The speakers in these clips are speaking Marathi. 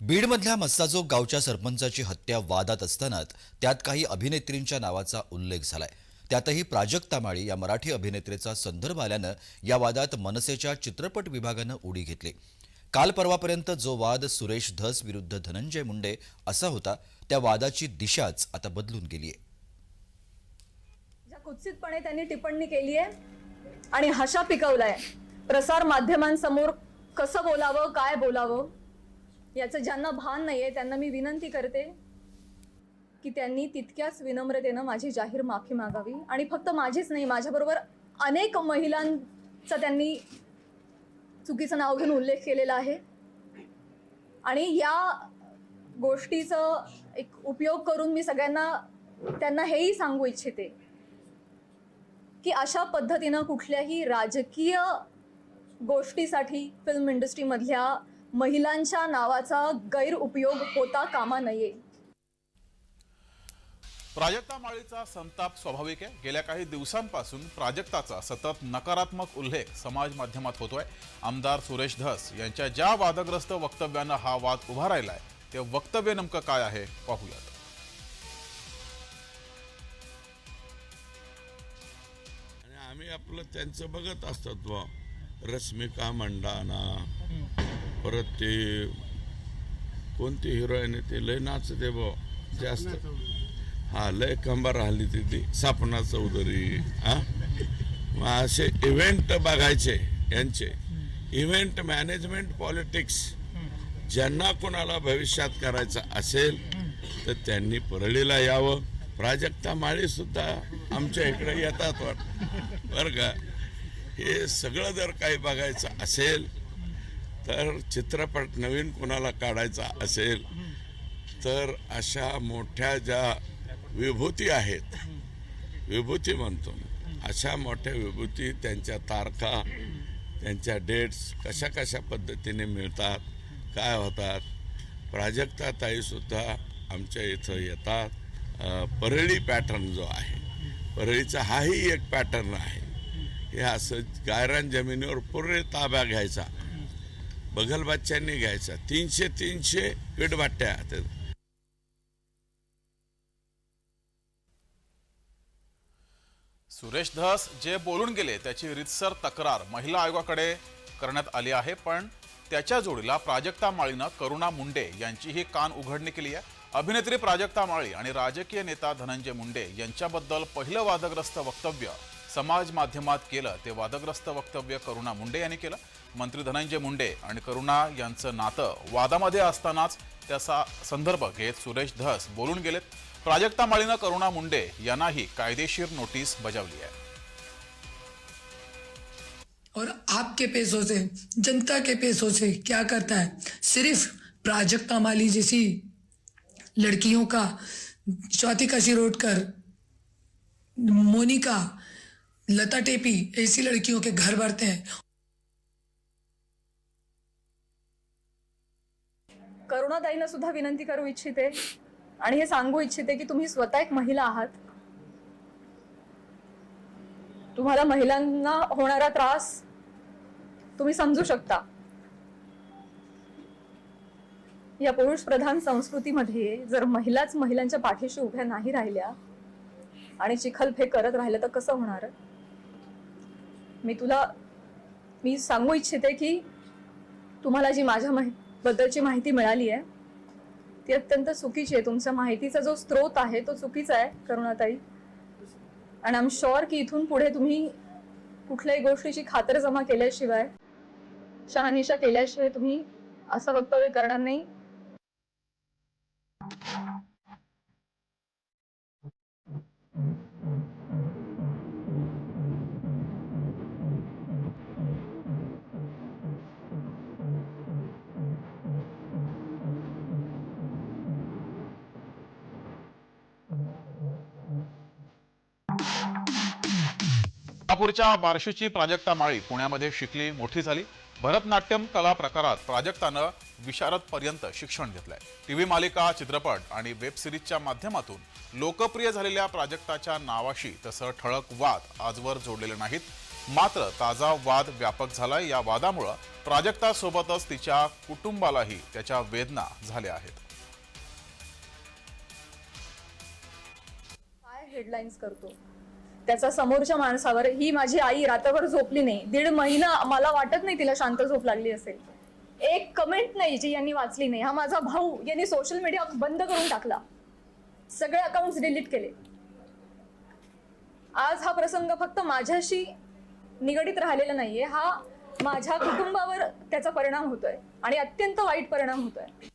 बीडमधल्या मस्साजोग गावच्या सरपंचाची हत्या वादात असतानाच त्यात काही अभिनेत्रींच्या नावाचा उल्लेख झालाय. त्यातही प्राजक्ता माळी या मराठी अभिनेत्रीचा संदर्भ आल्यानं या वादात मनसेच्या चित्रपट विभागानं उडी घेतली. काल परवापर्यंत जो वाद सुरेश धस विरुद्ध धनंजय मुंडे असा होता त्या वादाची दिशाच आता बदलून गेली आहे कुत्सितपणे त्यांनी टिप्पणी केली आहे आणि हशा पिकवलाय प्रसार माध्यमांसमोर कसं बोलावं काय बोलावं याचं ज्यांना भान नाही आहे त्यांना मी विनंती करते की त्यांनी तितक्याच विनम्रतेनं माझी जाहीर माफी मागावी. आणि फक्त माझीच नाही माझ्याबरोबर अनेक महिलांचा त्यांनी चुकीचं नाव घेऊन उल्लेख केलेला आहे. आणि या गोष्टीचं एक उपयोग करून मी सगळ्यांना त्यांना हेही सांगू इच्छिते की अशा पद्धतीनं कुठल्याही राजकीय गोष्टीसाठी फिल्म इंडस्ट्रीमधल्या महिलांच्या नावाचा गैरउपयोग होता कामा नये. प्राजक्ता माळीचा संताप स्वाभाविक आहे. गेल्या काही दिवसांपासून प्राजक्ताचा सतत नकारात्मक उल्लेख समाज माध्यमात होतोय. आमदार सुरेश धस यांच्या ज्या वादग्रस्त वक्तव्यानं हा वाद उभा राहिलाय ते वक्तव्य नेमकं काय आहे? पाहूयात. आणि आम्ही आपलं त्यांचं बघत असतात बा रश्मिका मंडाना. परत ते कोणती हिरोईन आहे ते लय नाचते बा जास्त. हा लय कंबार राहिली तिथे. सपना चौधरी हा? मग असे इव्हेंट बघायचे यांचे. इव्हेंट मॅनेजमेंट पॉलिटिक्स ज्यांना कोणाला भविष्यात करायचं असेल तर त्यांनी परळीला यावं. प्राजक्ता माळी सुद्धा आमच्या इकडे येतात वाट बरं का? हे सगळं जर काही बघायचं असेल तर चित्रपट नवीन कोणाला काढायचा असेल तर अशा मोठ्या ज्या विभूती आहेत विभूती म्हणतो अशा मोठ्या विभूती त्यांच्या तारखा त्यांच्या डेट्स कशा कशा पद्धतीने मिळतात काय होतात प्राजक्ता ताईसुद्धा आमच्या इथं येतात. परळी पॅटर्न जो आहे परळीचा हाही एक पॅटर्न आहे. हे असं गायरान जमिनीवर पूर्ण ताब्या घ्यायचा. बघलबाच्यांनी घ्यायचा. तीनशे तीनशे विटबाट्या सुरेश धस जे बोलून गेले त्याची रितसर तक्रार महिला आयोगाकडे करण्यात आली आहे पण त्याच्या जोडीला प्राजक्ता माळीनं करुणा मुंडे यांचीही कान उघडणी केली आहे. अभिनेत्री प्राजक्ता माळी आणि राजकीय नेता धनंजय मुंडे यांच्याबद्दल पहिलं वादग्रस्त वक्तव्य समाज माध्यमात केलं ते वादग्रस्त वक्तव्य करुणा मुंडे यांनी केलं. मंत्री धनंजय मुंडे आणि करुणा यांचं नातं वादामध्ये असतानाच त्याचा संदर्भ घेत सुरेश धस बोलून गेलेत. प्राजक्ता माळीनं करुणा मुंडे यांनाही कायदेशीर नोटीस बजावली आहे. और आपके पैसों से जनता के पैसों से क्या करता है? सिर्फ प्राजक्ता माली जैसी लड़कियों का स्वाति का शिरोडकर मोनिका लता टेपी ऐसी लड़कियों के घर भरते हैं। करुणाताईंना सुद्धा विनंती करू इच्छिते. आणि हे सांगू इच्छिते की तुम्ही स्वतः एक महिला आहात. तुम्हाला महिलांना होणारा त्रास तुम्ही समजू शकता. या पुरुष प्रधान संस्कृतीमध्ये जर महिलाच महिलांच्या पाठीशी उभ्या नाही राहिल्या आणि चिखलफेक करत राहिलं तर कसं होणार? मी तुला मी सांगू इच्छिते की तुम्हाला जी माझ्या बद्दलची माहिती मिळाली आहे. ती अत्यंत चुकीची आहे. तुमच्या माहितीचा जो स्रोत आहे तो चुकीचा आहे करुणाताई. आणि आम शुअर की इथून पुढे तुम्ही कुठल्याही गोष्टीची खातरजमा केल्याशिवाय शहानिशा केल्याशिवाय तुम्ही असं वक्तव्य करणार नाही. कोल्हापूरच्या बार्शीची प्राजक्ता माळी पुण्यामध्ये शिकली मोठी झाली. भरतनाट्यम कला प्रकारात प्राजक्तानं विशारदपर्यंत शिक्षण घेतलंय. टीव्ही मालिका चित्रपट आणि वेब सिरीजच्या माध्यमातून लोकप्रिय झालेल्या प्राजक्ताच्या नावाशी तसं ठळक वाद आजवर जोडलेले नाहीत. मात्र ताजा वाद व्यापक झालाय. या वादामुळं प्राजक्तासोबतच तिच्या कुटुंबालाही त्याच्या वेदना झाल्या आहेत. हेडलाईन्स करतो? त्याचा समोरच्या माणसावर ही माझी आई रात्रभर झोपली नाही. दीड महिना मला वाटत नाही तिला शांत झोप लागली असेल. एक कमेंट नाही जी यांनी वाचली नाही. हा माझा भाऊ यांनी सोशल मीडिया बंद करून टाकला. सगळे अकाउंट डिलीट केले. आज हा प्रसंग फक्त माझ्याशी निगडीत राहिलेला नाहीये. हा माझ्या कुटुंबावर त्याचा परिणाम होतोय. आणि अत्यंत वाईट परिणाम होतोय.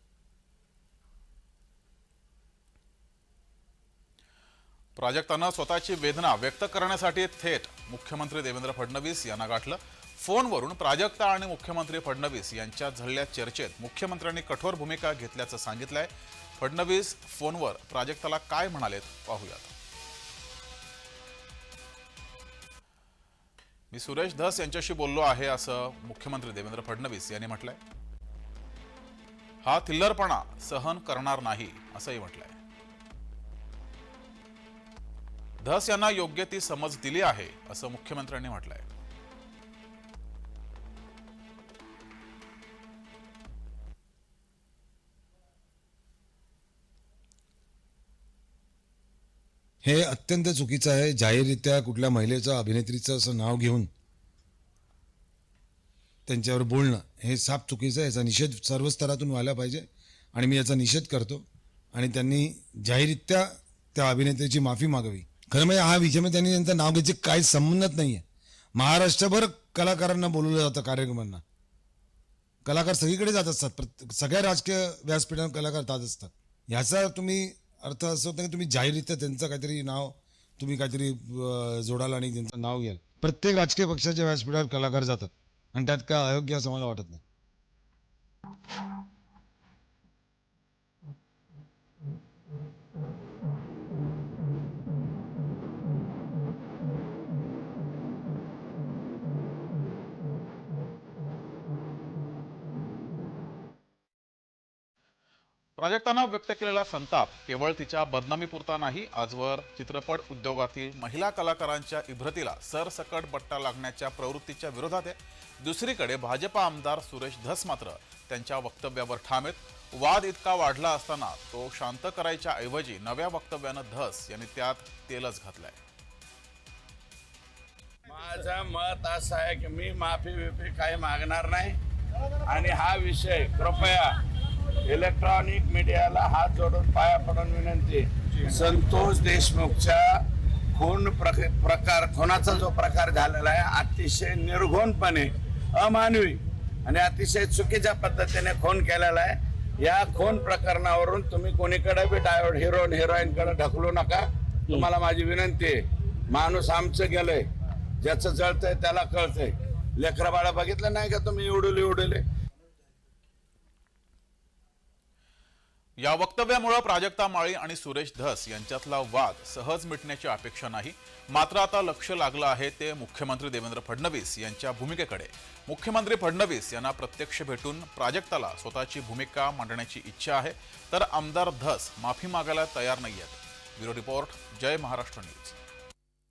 प्राजक्तानं स्वतःची वेदना व्यक्त करण्यासाठी थेट मुख्यमंत्री देवेंद्र फडणवीस यांना गाठलं. फोनवरून प्राजक्ता आणि मुख्यमंत्री फडणवीस यांच्यात झालेल्या चर्चेत मुख्यमंत्र्यांनी कठोर भूमिका घेतल्याचं सांगितलंय. फडणवीस फोनवर प्राजक्ताला काय म्हणालेत पाहूयात. मी सुरेश धस यांच्याशी बोललो आहे असं मुख्यमंत्री देवेंद्र फडणवीस यांनी म्हटलंय. हा थिल्लरपणा सहन करणार नाही असंही म्हटलंय. धस यांना योग्य ती समज दिली आहे असं मुख्यमंत्र्यांनी म्हटलंय. हे अत्यंत चुकीचं आहे. जाहीररित्या कुठल्या महिलेचं अभिनेत्रीचं असं नाव घेऊन त्यांच्यावर बोलणं हे साफ चुकीचं आहे. याचा निषेध सर्व स्तरातून व्हायला पाहिजे आणि मी याचा निषेध करतो. आणि त्यांनी जाहीररित्या त्या अभिनेत्रीची माफी मागावी. खरं म्हणजे हा विषय म्हणजे त्यांनी त्यांचं नाव घ्यायचे काही संबंधच नाही आहे महाराष्ट्रभर कलाकारांना बोलवलं जातं कार्यक्रमांना. कलाकार सगळीकडे जात असतात. प्रत्येक सगळ्या राजकीय व्यासपीठांवर कलाकार जात असतात. ह्याचा तुम्ही अर्थ असं होतं की तुम्ही जाहीररित्या त्यांचं काहीतरी नाव तुम्ही काहीतरी जोडाल आणि त्यांचं नाव घ्याल. प्रत्येक राजकीय पक्षाच्या व्यासपीठावर कलाकार जातात. आणि त्यात काय अयोग्य असं मला वाटत नाही. प्राजक्तानं व्यक्त केलेला संताप केवळ तिच्या बदनामीपुरता नाही आजवर चित्रपट उद्योगातील महिला कलाकारांच्या इब्रतीला सरसकट बट्टा लागण्याच्या प्रवृत्तीच्या विरोधात आहे. दुसरीकडे भाजपा आमदार सुरेश धस मात्र त्यांच्या वक्तव्यावर ठाम आहेत. वाद इतका वाढला असताना तो शांत करायच्या ऐवजी नव्या वक्तव्यानं धस यांनी त्यात तेलच घातलंय. माझं मत असं आहे की मी माफी बिफी काही मागणार नाही. आणि हा विषय कृपया इलेक्ट्रॉनिक मीडियाला हात जोडून पाया पडून विनंती. संतोष देशमुखच्या खून प्रक- प्रकार खुनाचा जो प्रकार झालेला आहे अतिशय निर्घोणपणे अमानवी आणि अतिशय चुकीच्या पद्धतीने खून केलेला आहे. या खून प्रकरणावरून तुम्ही कोणीकडे बी डायोड हिरोईन हिरोईनकडे ढकलू नका. तुम्हाला माझी विनंती आहे. माणूस आमचं गेलंय. ज्याचं जळतंय त्याला कळतंय. लेकरा बाळा बघितलं नाही का तुम्ही? उडवले उडवले या वक्तव्यामुळे प्राजक्ता माळी आणि सुरेश धस यांच्यातला वाद सहज मिटण्याची अपेक्षा नाही. मात्र आता लक्ष लागलं आहे ते मुख्यमंत्री देवेंद्र फडणवीस यांच्या भूमिकेकडे. मुख्यमंत्री फडणवीस यांना प्रत्यक्ष भेटून प्राजक्ताला स्वतःची भूमिका मांडण्याची इच्छा आहे. तर आमदार धस माफी मागायला तयार नाहीयेत. Bureau report Jai Maharashtra news.